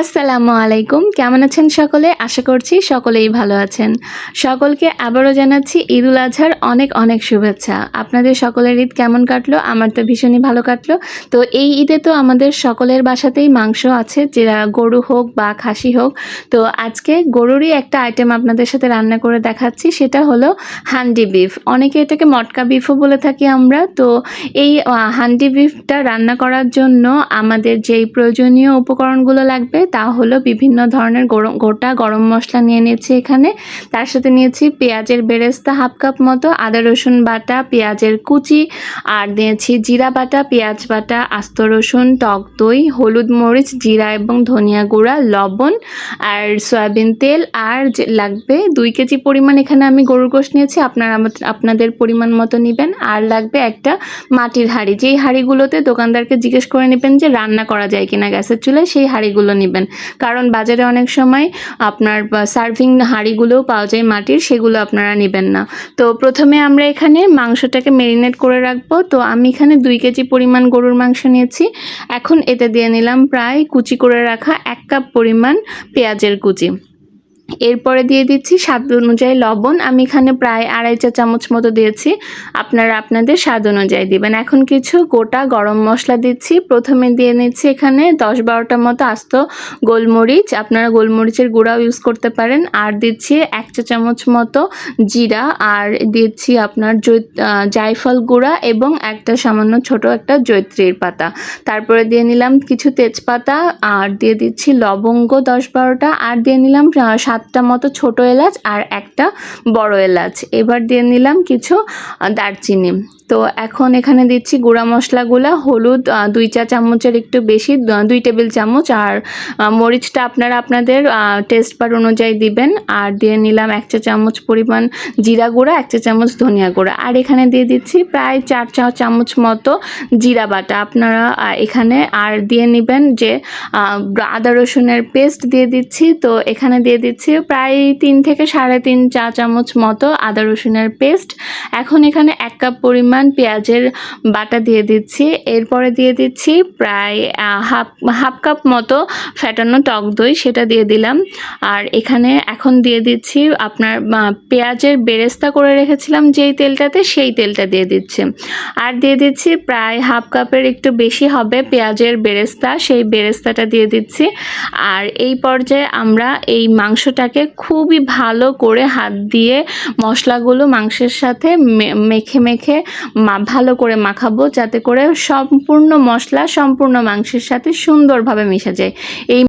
আসসালামু আলাইকুম। কেমন আছেন সকলে? আশা করছি সকলেই ভালো আছেন। সকলকে আবারও জানাচ্ছি ঈদুল আজহার অনেক অনেক শুভেচ্ছা। আপনাদের সকলের ঈদ কেমন কাটলো? আমার তো ভীষণই ভালো কাটলো। তো এই ঈদে তো আমাদের সকলের বাসাতেই মাংস আছে, যেটা গরু হোক বা খাসি হোক। তো আজকে গরুরই একটা আইটেম আপনাদের সাথে রান্না করে দেখাচ্ছি, সেটা হলো হান্ডি বিফ। অনেকে এটাকে মটকা বিফও বলে থাকি আমরা। তো এই হান্ডি বিফটা রান্না করার জন্য আমাদের যেই প্রয়োজনীয় উপকরণগুলো লাগবে তা হলো বিভিন্ন ধরনের গরম গোটা গরম মশলা নিয়ে নিয়েছি এখানে। তার সাথে নিয়েছি পেঁয়াজের বেরেস্তা হাফ কাপ মতো, আদা, রসুন বাটা, পেঁয়াজের কুচি, আর নিয়েছি জিরা বাটা, পেঁয়াজ বাটা, আস্ত রসুন, টক দই, হলুদ মরিচ, জিরা এবং ধনিয়া গুঁড়া, লবণ আর সয়াবিন তেল। আর লাগবে দুই কেজি পরিমাণ এখানে আমি গরুর গোশ নিয়েছি। আপনারা আপনাদের পরিমাণ মতো নেবেন। আর লাগবে একটা মাটির হাঁড়ি। যেই হাঁড়িগুলোতে দোকানদারকে জিজ্ঞেস করে নেবেন যে রান্না করা যায় কিনা গ্যাসের চুলায়, সেই হাঁড়িগুলো নেবেন। কারণ বাজারে অনেক সময় আপনার সার্ভিং হাঁড়িগুলোও পাওয়া যায় মাটির, সেগুলো আপনারা নেবেন না। তো প্রথমে আমরা এখানে মাংসটাকে মেরিনেট করে রাখব। তো আমি এখানে দুই কেজি পরিমাণ গরুর মাংস নিয়েছি। এখন এতে দিয়ে নিলাম প্রায় কুচি করে রাখা এক কাপ পরিমাণ পেঁয়াজের কুচি। এরপরে দিয়ে দিচ্ছি স্বাদ অনুযায়ী লবণ। আমি এখানে প্রায় আড়াই চা চামচ মতো দিয়েছি। আপনারা আপনাদের স্বাদ অনুযায়ী দিবেন। এখন কিছু গোটা গরম মশলা দিচ্ছি। প্রথমে দিয়ে নিচ্ছি এখানে দশ বারোটা মতো আস্ত গোলমরিচ। আপনারা গোলমরিচের গুঁড়াও ইউজ করতে পারেন। আর দিচ্ছি এক চা চামচ মতো জিরা। আর দিচ্ছি আপনার জায়ফল গুঁড়া এবং একটা সামান্য ছোট একটা জৈত্রীর পাতা। তারপরে দিয়ে নিলাম কিছু তেজপাতা। আর দিয়ে দিচ্ছি লবঙ্গ দশ বারোটা। আর দিয়ে নিলাম আহ, সাতটা মতো ছোট এলাচ আর একটা বড় এলাচ। এবার দিয়ে নিলাম কিছু দারচিনি। তো এখন এখানে দিচ্ছি গুঁড়া মশলাগুলো, হলুদ দুই চা চামচের একটু বেশি দুই টেবিল চামচ আর মরিচটা আপনারা আপনাদের টেস্ট বার অনুযায়ী দিবেন। আর দিয়ে নিলাম এক চা চামচ পরিমাণ জিরা গুঁড়া, এক চা চামচ ধনিয়া গুঁড়া। আর এখানে দিয়ে দিচ্ছি প্রায় চার চা চামচ মতো জিরা বাটা। আপনারা এখানে আর দিয়ে নেবেন যে আদা রসুনের পেস্ট দিয়ে দিচ্ছি। তো এখানে দিয়ে দিচ্ছি প্রায় তিন থেকে সাড়ে তিন চা চামচ মতো আদা রসুনের পেস্ট। এখন এখানে এক কাপ পরিমাণ পেঁয়াজের বাটা দিয়ে দিচ্ছি। এরপরে দিয়ে দিচ্ছি প্রায় হাফ হাফ কাপ মতো ফ্যাটানো টক দই, সেটা দিয়ে দিলাম। আর এখানে এখন দিয়ে দিচ্ছি আপনার পেঁয়াজের বেরেস্তা করে রেখেছিলাম যেই তেলটাতে, সেই তেলটা দিয়ে দিচ্ছি। আর দিয়ে দিচ্ছি প্রায় হাফ কাপের একটু বেশি হবে পেঁয়াজের বেরেস্তা, সেই বেরেস্তাটা দিয়ে দিচ্ছি। আর এই পর্যায়ে আমরা এই মাংসটাকে খুবই ভালো করে হাত দিয়ে মশলাগুলো মাংসের সাথে মেখে মেখে ভালো করে মাখাবো যাতে করে সম্পূর্ণ মশলা সম্পূর্ণ মাংসের সাথে সুন্দরভাবে মিশে যায়। এই